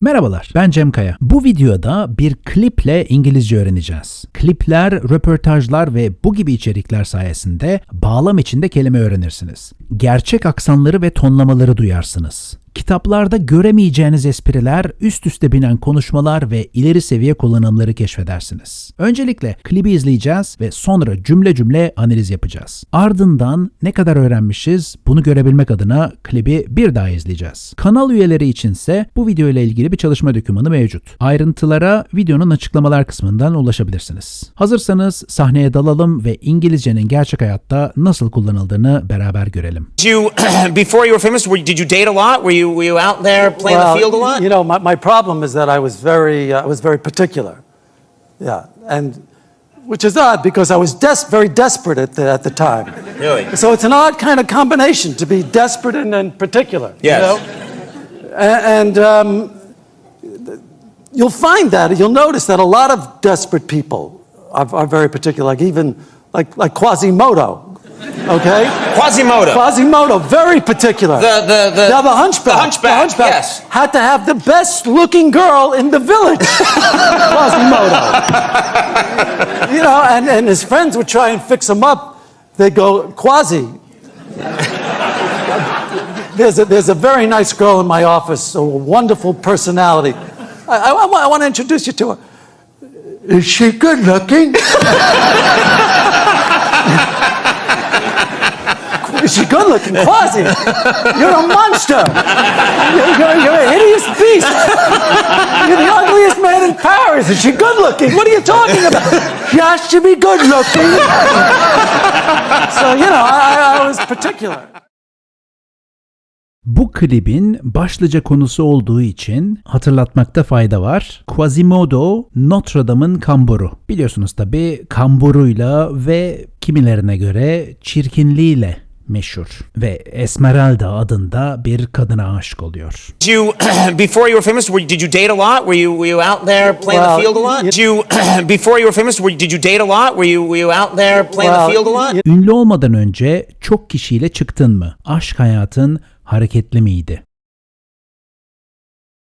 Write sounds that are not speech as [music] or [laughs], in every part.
Merhabalar, ben Cem Kaya. Bu videoda bir kliple İngilizce öğreneceğiz. Klipler, röportajlar ve bu gibi içerikler sayesinde bağlam içinde kelime öğrenirsiniz. Gerçek aksanları ve tonlamaları duyarsınız. Kitaplarda göremeyeceğiniz espriler, üst üste binen konuşmalar ve ileri seviye kullanımları keşfedersiniz. Öncelikle klibi izleyeceğiz ve sonra cümle cümle analiz yapacağız. Ardından ne kadar öğrenmişiz bunu görebilmek adına klibi bir daha izleyeceğiz. Kanal üyeleri içinse bu video ile ilgili bir çalışma dokümanı mevcut. Ayrıntılara videonun açıklamalar kısmından ulaşabilirsiniz. Hazırsanız sahneye dalalım ve İngilizcenin gerçek hayatta nasıl kullanıldığını beraber görelim. you [clears throat] before you were famous? Did you date a lot? Were you were you out there playing the field a lot? You know, my, my problem is that I was very, uh, I was very particular. Yeah, and which is odd because I was des- very desperate at the, at the time. Really? So it's an odd kind of combination to be desperate and, and particular. Yes. You know? A- And, um, you'll find that, you'll notice that a lot of desperate people are, are very particular, like even like, like Quasimodo. Okay? Quasimodo. Quasimodo, very particular. The- the- the- Now, the hunchback. the hunchback, yes. Had to have the best looking girl in the village. [laughs] Quasimodo. you know, and, and his friends would try and fix him up. They go, Quasi. there's, a, there's a very nice girl in my office, a wonderful personality. I, I, I want to introduce you to her. Is she good looking? [laughs] Is she good looking? Quasi, you're a monster. You're, you're, you're a hideous beast. You're the ugliest man in Paris. Is she good looking? What are you talking about? She has to be good looking. so, you know, I, I was particular. Bu klibin başlıca konusu olduğu için hatırlatmakta fayda var. Quasimodo Notre Dame'ın kamburu. Biliyorsunuz tabi kamburuyla ve kimilerine göre çirkinliğiyle meşhur ve Esmeralda adında bir kadına aşık oluyor. Did you [clears throat] before you were famous? Were, did you date a lot? Were you were you out there playing Well, the field a lot? Did you [clears throat] before you were famous? Were, did you date a lot? Were you were you out there playing Well, the field a lot? Ünlü olmadan önce çok kişiyle çıktın mı? Aşk hayatın hareketli miydi?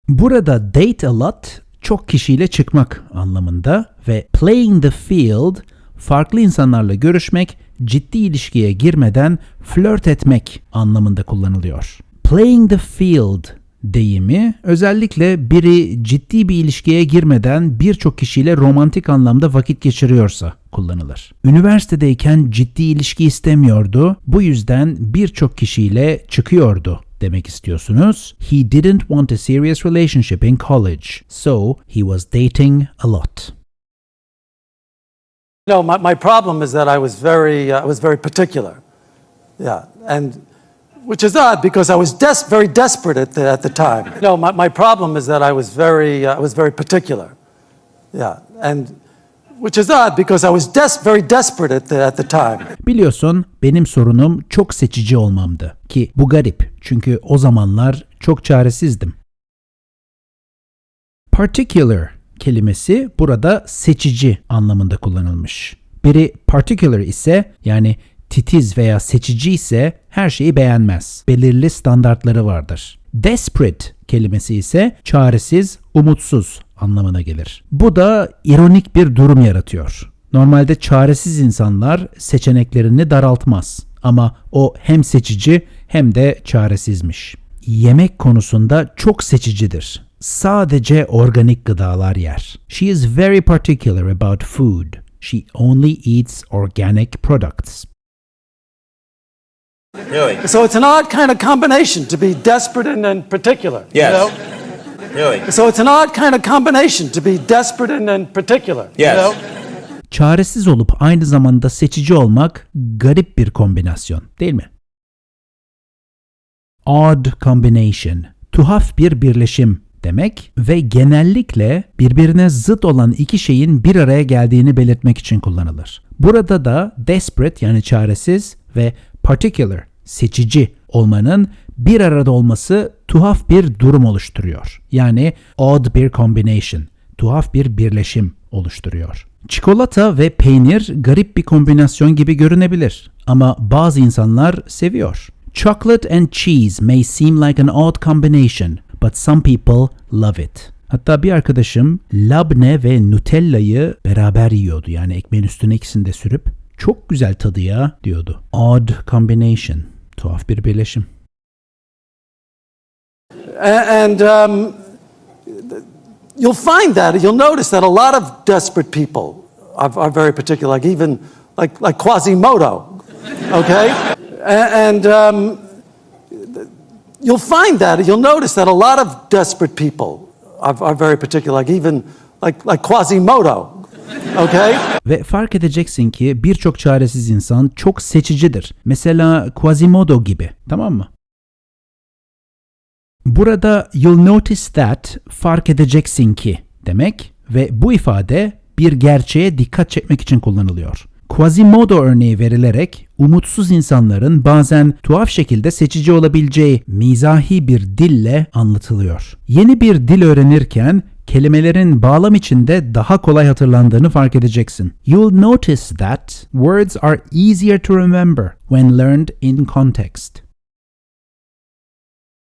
Burada date a lot çok kişiyle çıkmak anlamında ve playing the field farklı insanlarla görüşmek, ciddi ilişkiye girmeden flört etmek anlamında kullanılıyor. Playing the field deyimi özellikle biri ciddi bir ilişkiye girmeden birçok kişiyle romantik anlamda vakit geçiriyorsa kullanılır. Üniversitedeyken ciddi ilişki istemiyordu. Bu yüzden birçok kişiyle çıkıyordu demek istiyorsunuz. He didn't want a serious relationship in college, so he was dating a lot. No, my, my problem is that I was very, uh, I was very particular. Yeah, and which is odd because I was des- very desperate at the, at the time. No, my, my problem is that I was very, uh, I was very particular. Yeah, and which is odd because I was des- very desperate at the, at the time. Biliyorsun benim sorunum çok seçici olmamdı ki bu garip çünkü o zamanlar çok çaresizdim. Particular kelimesi burada seçici anlamında kullanılmış. Biri particular ise yani titiz veya seçici ise her şeyi beğenmez. Belirli standartları vardır. Desperate kelimesi ise çaresiz, umutsuz anlamına gelir. Bu da ironik bir durum yaratıyor. Normalde çaresiz insanlar seçeneklerini daraltmaz ama o hem seçici hem de çaresizmiş. Yemek konusunda çok seçicidir. Sadece organik gıdalar yer. She is very particular about food. She only eats organic products. Really? So it's an odd kind of combination to be desperate and, and particular. Yes. You know? Really? So it's an odd kind of combination to be desperate and, and particular. Yes. You know? Çaresiz olup aynı zamanda seçici olmak garip bir kombinasyon, değil mi? Odd combination, tuhaf bir birleşim demek ve genellikle birbirine zıt olan iki şeyin bir araya geldiğini belirtmek için kullanılır. Burada da desperate yani çaresiz ve particular seçici olmanın bir arada olması tuhaf bir durum oluşturuyor. Yani odd bir combination, tuhaf bir birleşim oluşturuyor. Çikolata ve peynir garip bir kombinasyon gibi görünebilir ama bazı insanlar seviyor. Chocolate and cheese may seem like an odd combination, but some people love it. Hatta bir arkadaşım labne ve nutella'yı beraber yiyordu. Yani ekmeğin üstüne ikisini de sürüp çok güzel tadı ya diyordu. Odd combination. Tuhaf bir birleşim. And um, you'll find that, you'll notice that a lot of desperate people are, are very particular, like even like, like Quasimodo, okay? And um, you'll find that, you'll notice that a lot of desperate people are, are very particular, like even like, like Quasimodo, okay? [laughs] Ve fark edeceksin ki birçok çaresiz insan çok seçicidir. Mesela Quasimodo gibi. Tamam mı? Burada you'll notice that fark edeceksin ki demek ve bu ifade bir gerçeğe dikkat çekmek için kullanılıyor. Quasimodo örneği verilerek umutsuz insanların bazen tuhaf şekilde seçici olabileceği mizahi bir dille anlatılıyor. Yeni bir dil öğrenirken kelimelerin bağlam içinde daha kolay hatırlandığını fark edeceksin. You'll notice that words are easier to remember when learned in context.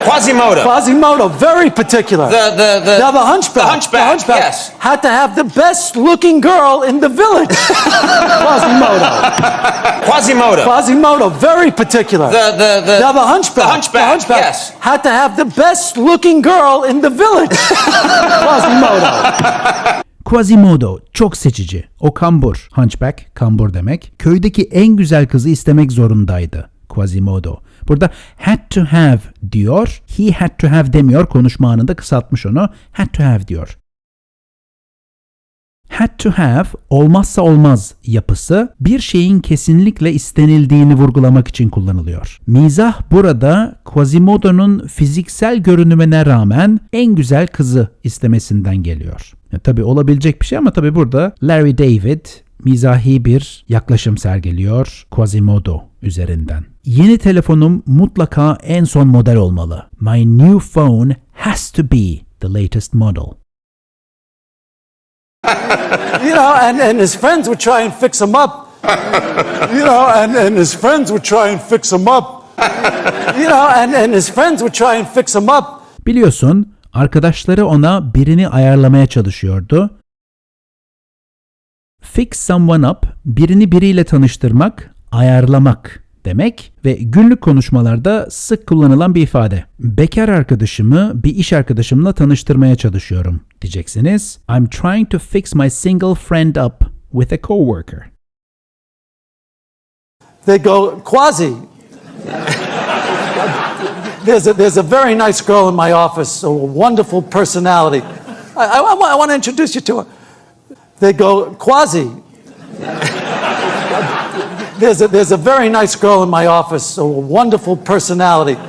Quasimodo. Quasimodo, very particular. The, the, the, Now, the hunchback, The hunchback, yes. had to have the best looking girl in the village. [laughs] Quasimodo. Quasimodo. Quasimodo, very particular. The, the, the, now, the hunchback, The hunchback, yes. had to have the best looking girl in the village. [laughs] Quasimodo. Quasimodo çok seçici. O kambur. Hunchback, kambur demek. Köydeki en güzel kızı istemek zorundaydı. Quasimodo. Burada had to have diyor. He had to have demiyor. Konuşma anında kısaltmış onu. Had to have diyor. Had to have olmazsa olmaz yapısı bir şeyin kesinlikle istenildiğini vurgulamak için kullanılıyor. Mizah burada Quasimodo'nun fiziksel görünümüne rağmen en güzel kızı istemesinden geliyor. Ya, tabii olabilecek bir şey ama tabii burada Larry David mizahi bir yaklaşım sergiliyor Quasimodo üzerinden. Yeni telefonum mutlaka en son model olmalı. My new phone has to be the latest model. you know, and, and his friends would try and fix him up. you know, and, and his friends would try and fix him up. you know, and, and his friends would try and fix him up. Biliyorsun arkadaşları ona birini ayarlamaya çalışıyordu. Fix someone up, birini biriyle tanıştırmak, ayarlamak demek ve günlük konuşmalarda sık kullanılan bir ifade. Bekar arkadaşımı bir iş arkadaşımla tanıştırmaya çalışıyorum diyeceksiniz. I'm trying to fix my single friend up with a coworker. They go, Quasi. there's, a, there's a very nice girl in my office, a wonderful personality. I, I, I want to introduce you to her. They go, Quasi. there's, a, there's a very nice girl in my office, a wonderful personality.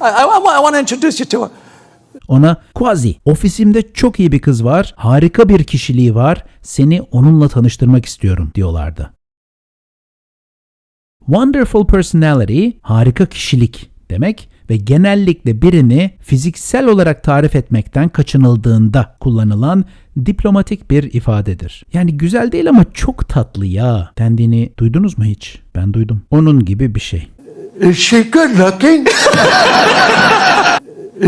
I, I, I want to introduce you to her. Ona Quasi, ofisimde çok iyi bir kız var, harika bir kişiliği var, seni onunla tanıştırmak istiyorum diyorlardı. Wonderful personality, harika kişilik demek ve genellikle birini fiziksel olarak tarif etmekten kaçınıldığında kullanılan diplomatik bir ifadedir. Yani güzel değil ama çok tatlı ya dendiğini duydunuz mu hiç? Ben duydum. Onun gibi bir şey. She good looking?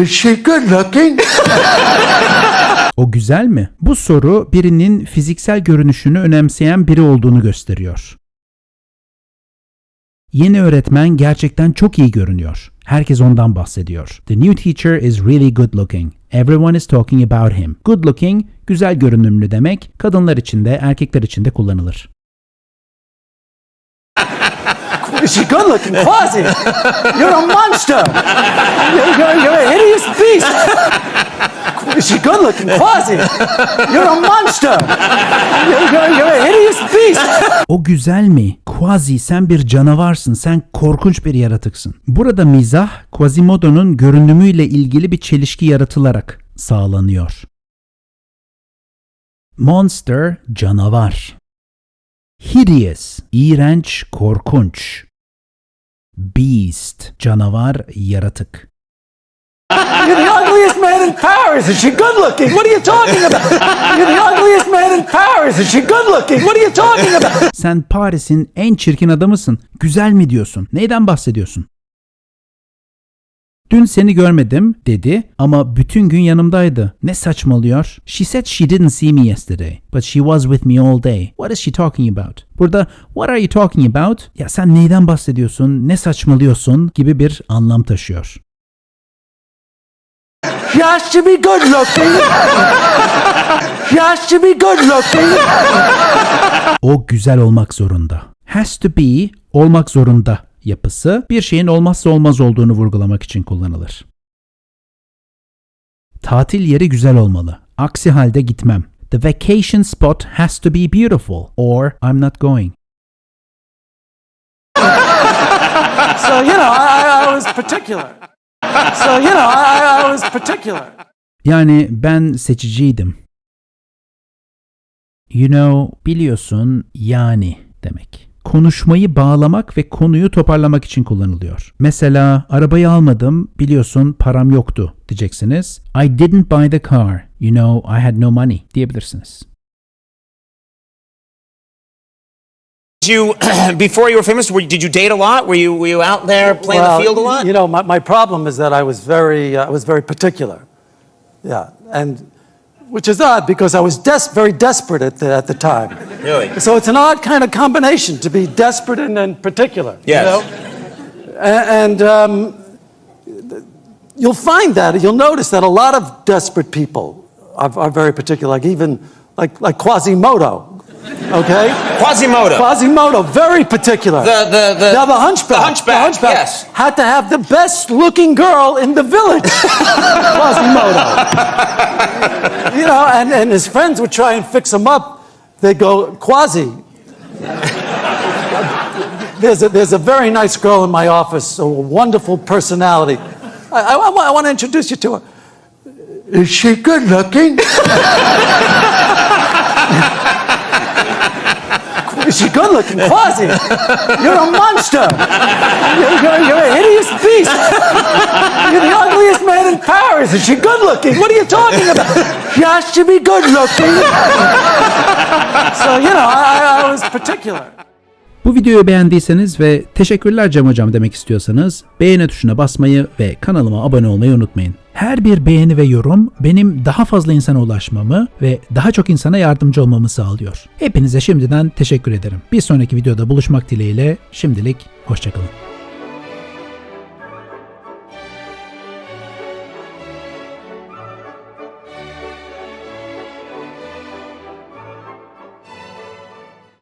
She good looking? O güzel mi? Bu soru birinin fiziksel görünüşünü önemseyen biri olduğunu gösteriyor. Yeni öğretmen gerçekten çok iyi görünüyor. Herkes ondan bahsediyor. The new teacher is really good looking. Everyone is talking about him. Good looking, güzel görünümlü demek, kadınlar için de erkekler için de kullanılır. Is she good looking? Quasi. You're a monster. You're, you're, you're a hideous beast. Good looking? Quasi. You're a monster. You're, you're, you're a hideous beast. O güzel mi? Quasi sen bir canavarsın, sen korkunç bir yaratıksın. Burada mizah, Quasimodo'nun görünümüyle ilgili bir çelişki yaratılarak sağlanıyor. Monster, canavar. Hideous, iğrenç, korkunç. Beast, canavar, yaratık. You're the ugliest man in Paris. Is she good looking? What are you talking about? You're the ugliest man in Paris. Is she good looking? What are you talking about? Sen Paris'in en çirkin adamısın. Güzel mi diyorsun? Neyden bahsediyorsun? Dün seni görmedim dedi ama bütün gün yanımdaydı. Ne saçmalıyor? She said she didn't see me yesterday, but she was with me all day. What is she talking about? Burada what are you talking about? Ya sen neyden bahsediyorsun? Ne saçmalıyorsun? gibi bir anlam taşıyor. She has to be good looking. She has to be good looking. O güzel olmak zorunda. Has to be olmak zorunda yapısı bir şeyin olmazsa olmaz olduğunu vurgulamak için kullanılır. Tatil yeri güzel olmalı. Aksi halde gitmem. The vacation spot has to be beautiful or I'm not going. So, you know, I, I, I was particular. [laughs] So, you know, I, I- was particular. Yani ben seçiciydim. You know, biliyorsun yani demek. Konuşmayı bağlamak ve konuyu toparlamak için kullanılıyor. Mesela arabayı almadım, biliyorsun param yoktu diyeceksiniz. I didn't buy the car. You know, I had no money diyebilirsiniz. Did you, [clears throat] before you were famous, were, did you date a lot? Were you, were you out there playing the field a lot? You know, my, my problem is that I was very, uh, I was very particular. Yeah, and which is odd because I was des- very desperate at the, at the time. Really? So it's an odd kind of combination to be desperate and, and particular. Yes. You know? A- And, um, you'll find that, you'll notice that a lot of desperate people are, are very particular, like even like, like Quasimodo. Okay? Quasimodo. Quasimodo, very particular. The- the- the- Now, the hunchback. the hunchback, yes. Had to have the best looking girl in the village. [laughs] Quasimodo. you know, and, and his friends would try and fix him up. They go, Quasi. there's, a, there's a very nice girl in my office, a wonderful personality. I, I, I want to introduce you to her. Is she good looking? [laughs] good looking? Quasi. You're a monster. You're, you're, you're a hideous beast. You're the ugliest man in Paris. Is she good looking? What are you talking about? She has to be good looking. So, you know, I, I was particular. Bu videoyu beğendiyseniz ve teşekkürler Cem Hocam demek istiyorsanız beğeni tuşuna basmayı ve kanalıma abone olmayı unutmayın. Her bir beğeni ve yorum benim daha fazla insana ulaşmamı ve daha çok insana yardımcı olmamı sağlıyor. Hepinize şimdiden teşekkür ederim. Bir sonraki videoda buluşmak dileğiyle şimdilik hoşçakalın.